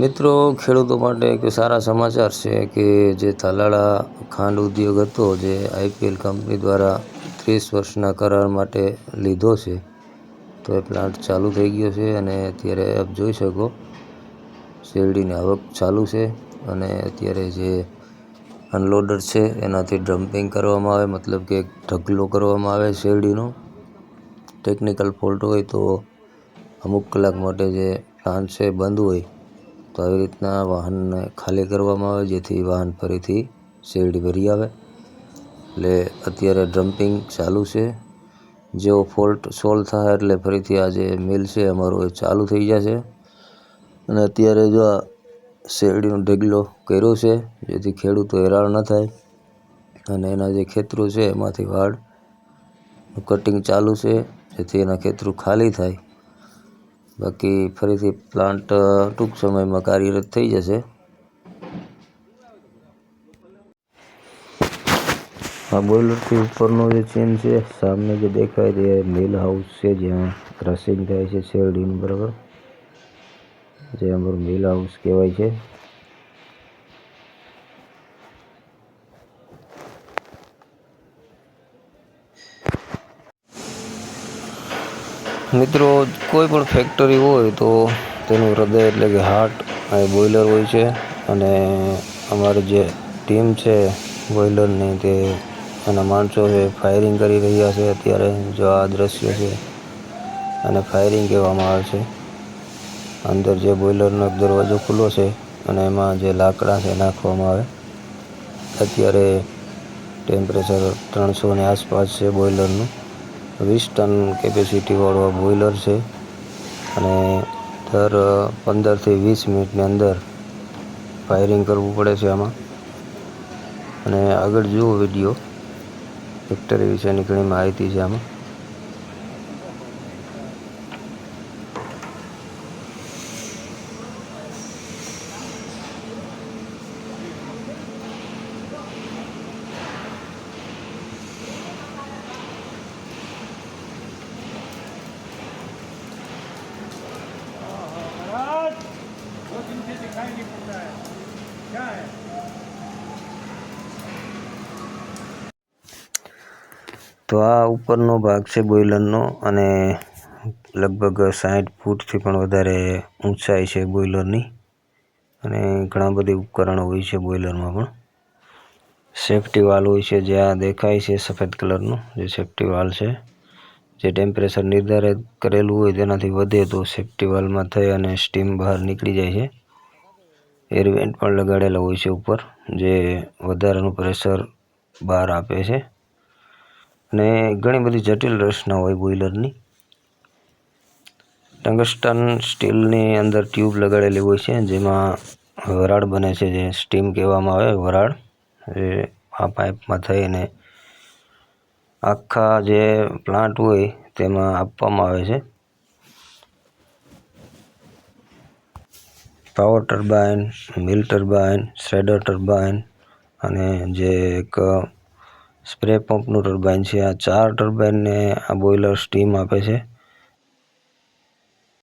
મિત્રો, ખેડૂતો માટે એક સારા સમાચાર છે કે જે તાલાળા ખાંડ ઉદ્યોગ હતો, જે આઈપીએલ કંપની દ્વારા ત્રીસ વર્ષના કરાર માટે લીધો છે, તો એ પ્લાન્ટ ચાલુ થઈ ગયો છે અને અત્યારે આપ જોઈ શકો, શેરડીની આવક ચાલુ છે અને અત્યારે જે અનલોડર છે, એનાથી ડમ્પિંગ કરવામાં આવે, મતલબ કે ઢગલો કરવામાં આવે શેરડીનો. ટેકનિકલ ફોલ્ટ હોય તો અમુક કલાક માટે જે પ્લાન્ટ છે બંધ હોય. તો આવી રીતના વાહનને ખાલી કરવામાં આવે, જેથી વાહન ફરીથી શેરડી ભરી આવે. એટલે અત્યારે ડમ્પિંગ ચાલુ છે. જેવો ફોલ્ટ સોલ્વ થાય એટલે ફરીથી આ જે મિલ છે, અમારું એ ચાલુ થઈ જશે. અને અત્યારે જો આ શેરડીનો ઢગલો કર્યો છે, જેથી ખેડૂતો હેરાન ન થાય. અને એના જે ખેતરો છે, એમાંથી વાડ કટિંગ ચાલુ છે, જેથી એના ખેતરો ખાલી થાય. બાકી ફરીથી પ્લાન્ટ ટૂંક સમયમાં કાર્યરત થઈ જશે. આ બોઇલરથી ઉપરનો જે ચેન છે, સામે જે દેખાય તે મિલ હાઉસ છે, જ્યાં ક્રશિંગ થાય છે, શેરડીનું, બરાબર? જે અમારું મિલ હાઉસ કહેવાય છે. મિત્રો, કોઈ પણ ફેક્ટરી હોય તો તેનું હૃદય એટલે કે હાર્ટ એ બોઇલર હોય છે અને અમારી જે ટીમ છે બોઇલરની તે એના માણસો છે ફાયરિંગ કરી રહ્યા છે અત્યારે, જો આ દ્રશ્ય છે અને ફાયરિંગ કહેવામાં આવે છે. અંદર જે બોઇલરનો એક દરવાજો ખુલ્લો છે અને એમાં જે લાકડા છે નાખવામાં આવે. અત્યારે ટેમ્પરેચર ત્રણસોની આસપાસ છે બોઇલરનું વીસ ટન કેપેસિટીવાળો આ બોઇલર છે. અને દર પંદરથી વીસ મિનિટની અંદર ફાયરિંગ કરવું પડે છે આમાં. અને આગળ જુઓ વીડિયો ફેક્ટરી વિશેની ઘણી માહિતી છે આમાં. दिखाई नहीं पड़ता है क्या है તો આ ઉપરનો ભાગ છે બોઇલરનો અને લગભગ સાઠ ફૂટથી પણ વધારે ઊંચાઈ છે બોઇલરની અને ઘણા બધી ઉપકરણો હોય છે બોઇલરમાં પણ સેફટી વાલ હોય છે જ્યાં દેખાય છે સફેદ કલરનું જે સેફટી વાલ છે જે ટેમ્પરેચર નિર્ધારિત કરેલું હોય તેનાથી વધે તો સેફટી વાલમાં થઈ અને સ્ટીમ બહાર નીકળી જાય છે એર વેન્ટ પણ લગાડેલા હોય છે ઉપર, જે વધારાનું પ્રેશર બહાર આપે છે. અને ઘણી બધી જટિલ રચના હોય બોઇલરની ટંગસ્ટન સ્ટીલની અંદર ટ્યુબ લગાડેલી હોય છે, જેમાં વરાળ બને છે, જે સ્ટીમ કહેવામાં આવે, વરાળ. એ આ પાઇપમાં થઈને આખા જે પ્લાન્ટ હોય તેમાં આપવામાં આવે છે. Power turbine, mill turbine, shredder turbine અને જે એક સ્પ્રે પંપનું ટર્બાઇન છે. આ ચાર ટર્બાઇનને આ બોઇલર સ્ટીમ આપે છે.